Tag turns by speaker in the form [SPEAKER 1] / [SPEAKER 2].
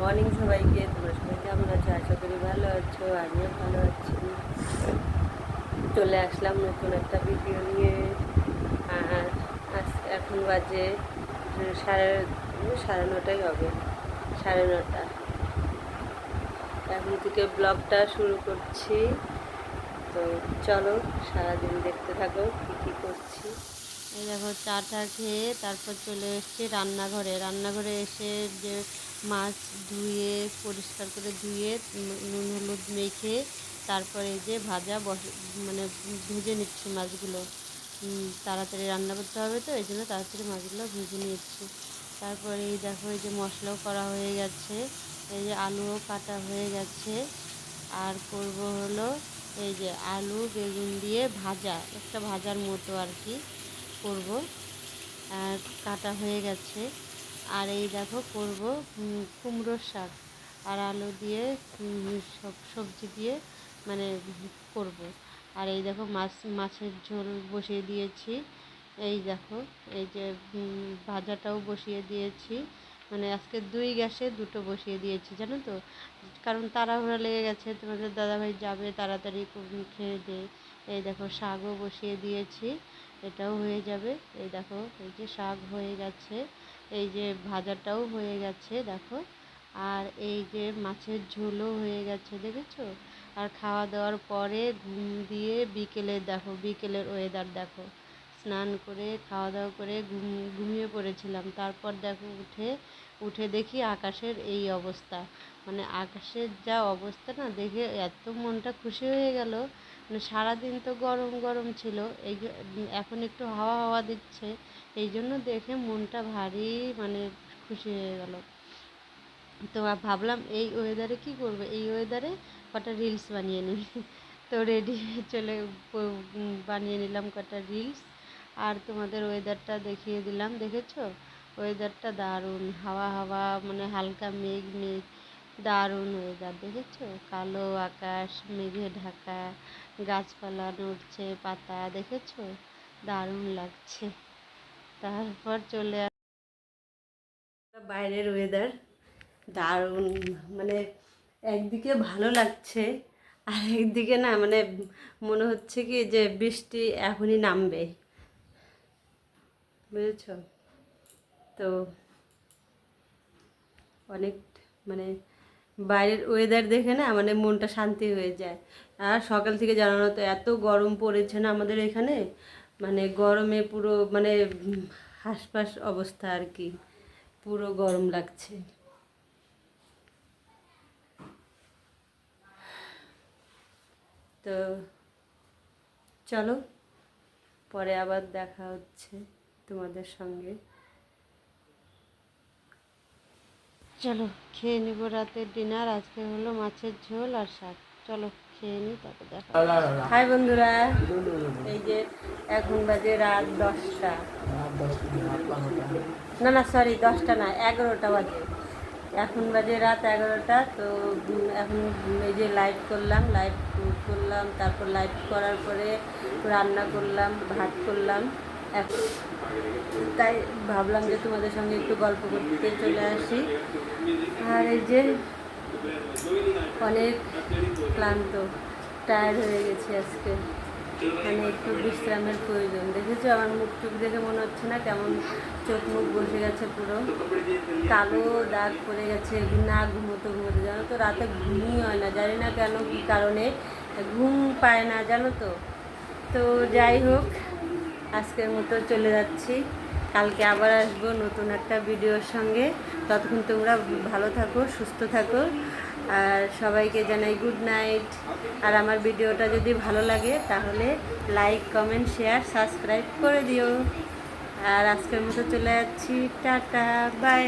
[SPEAKER 1] Morning সবাইকে, তোমরা সবাই কেমন আছো? আশা করি ভালো আছো, আমিও ভালো আছি। চলে আসলাম নতুন একটা ভিডিও নিয়ে। আর এখন বাজে সাড়ে সাড়ে নটাই হবে, সাড়ে নটা। এখন থেকে ব্লগটা শুরু করছি। তো চলো সারাদিন দেখতে থাকো, কী কী করছি। এই দেখো চাটা খেয়ে তারপর চলে এসেছি রান্নাঘরে। রান্নাঘরে এসে যে মাছ ধুয়ে, পরিষ্কার করে ধুয়ে নুন, হলুদ মেখে তারপরে যে ভাজা বস মানে ভেজে নিচ্ছি মাছগুলো। তাড়াতাড়ি রান্না করতে হবে তো, এই জন্য তাড়াতাড়ি মাছগুলো ভেজে নিচ্ছি। তারপরে এই দেখো, এই যে মশলাও করা হয়ে গেছে, এই যে আলুও কাটা হয়ে গেছে। আর করব হলো এই যে আলু, বেগুন দিয়ে ভাজা, একটা ভাজার মতো আর কি। করব। আর কাটা হয়ে গেছে। আর এই দেখো করব কুমড়োর শাক। আর আলু দিয়ে সব সবজি দিয়ে মানে করব। আর এই দেখো মাছ, মাছের ঝোল বসিয়ে দিয়েছি। এই দেখো, এই যে ভাজাটাও বসিয়ে দিয়েছি। মানে আজকে দুই গ্যাসে দুটো বসিয়ে দিয়েছি, জানো তো? কারণ তাড়াহুড়া লেগে গেছে, তোমাদের দাদাভাই যাবে তাড়াতাড়ি খেয়ে দে। এই দেখো শাকও বসিয়ে দিয়েছি। এটাও হয়ে যাবে। এই দেখো, এই যে শাক হয়ে গেছে, এই যে ভাজাটাও হয়ে গেছে, দেখো। আর এই যে মাছের ঝোলও হয়ে গেছে, দেখেছ? আর খাওয়া দাওয়ার পরে ঘুম দিয়ে বিকেলে, দেখো, বিকেলের ওয়েদার দেখো। স্নান করে, খাওয়া দাওয়া করে ঘুম, ঘুমিয়ে পড়েছিলাম। তারপর দেখো উঠে উঠে দেখি আকাশের এই অবস্থা। মানে আকাশের যা অবস্থা না, দেখে এত মনটা খুশি হয়ে গেল। মানে সারাদিন তো গরম গরম ছিল। এই এখন একটু হাওয়া হাওয়া দিচ্ছে। এই জন্য দেখে মনটা ভারী মানে খুশি হয়ে গেল। তো ভাবলাম, এই ওয়েদারে কি করব? এই ওয়েদারে কটা রিলস বানিয়ে নিই তো রেডি চলে বানিয়ে নিলাম কটা রিলস আর তোমাদের ওয়েদারটা দেখিয়ে দিলাম, দেখেছ? ওয়েদারটা দারুণ। হাওয়া হাওয়া মানে হালকা মেঘ মেঘ। দারুণ ওয়েদার দেখেছ? কালো আকাশ, মেঘে ঢাকা, গাছপালা নড়ছে, পাতা, দেখেছ? দারুণ লাগছে। তারপর চলে বাইরের ওয়েদার দারুণ মানে একদিকে ভালো লাগছে, আর একদিকে না মানে মনে হচ্ছে কি যে বৃষ্টি এখনই নামবে। বুঝেছ? তো অনেক মানে বাইরের ওয়েদার দেখে না মানে মনটা শান্তি হয়ে যায়। আর সকাল থেকে জানানো তো এত গরম পড়েছে না আমাদের এখানে মানে গরমে পুরো মানে উম, হাঁসফাঁস অবস্থা আর কি পুরো গরম লাগছে। তো চলো পরে আবার দেখা হচ্ছে তোমাদের সঙ্গে। চলো, খেয়ে নিব রাতের ডিনার। আজকে হলো মাছের ঝোল আর শাক। চলো, খেয়ে নিই তারপর দেখা হাই বন্ধুরা, এই যে এখন বাজে রাত দশটা। না না সরি দশটা না, এগারোটা বাজে। এখন বাজে রাত এগারোটা, তো এখন এই যে লাইভ করলাম লাইভ করলাম, তারপর লাইভ করার পরে রান্না করলাম, ভাত করলাম। তাই ভাবলাম যে তোমাদের সঙ্গে একটু গল্প করতে চলে আসি। আর এই যে অনেক ক্লান্ত, টায়ার্ড হয়ে গেছি আজকে। মানে একটু বিশ্রামের প্রয়োজন। দেখেছ? আমার মুখ টুক দেখে মনে হচ্ছে না কেমন চোখ মুখ বসে গেছে পুরো। কালো দাগ পড়ে গেছে, না ঘুমোতে ঘুমোতে। জানো তো, রাতে ঘুমই হয় না। জানি না কেন কী কারণে ঘুম পায় না, জানো তো? তো যাই হোক আজকের মতো চলে যাচ্ছি। কালকে আবার আসব নতুন একটা ভিডিওর সঙ্গে। ততক্ষণ তোমরা ভালো থাকো, সুস্থ থাকো। আর সবাইকে জানাই গুড নাইট আর আমার ভিডিওটা যদি ভালো লাগে, তাহলে লাইক কমেন্ট শেয়ার সাবস্ক্রাইব করে দিও। আর আজকের মতো চলে যাচ্ছি। Tata bye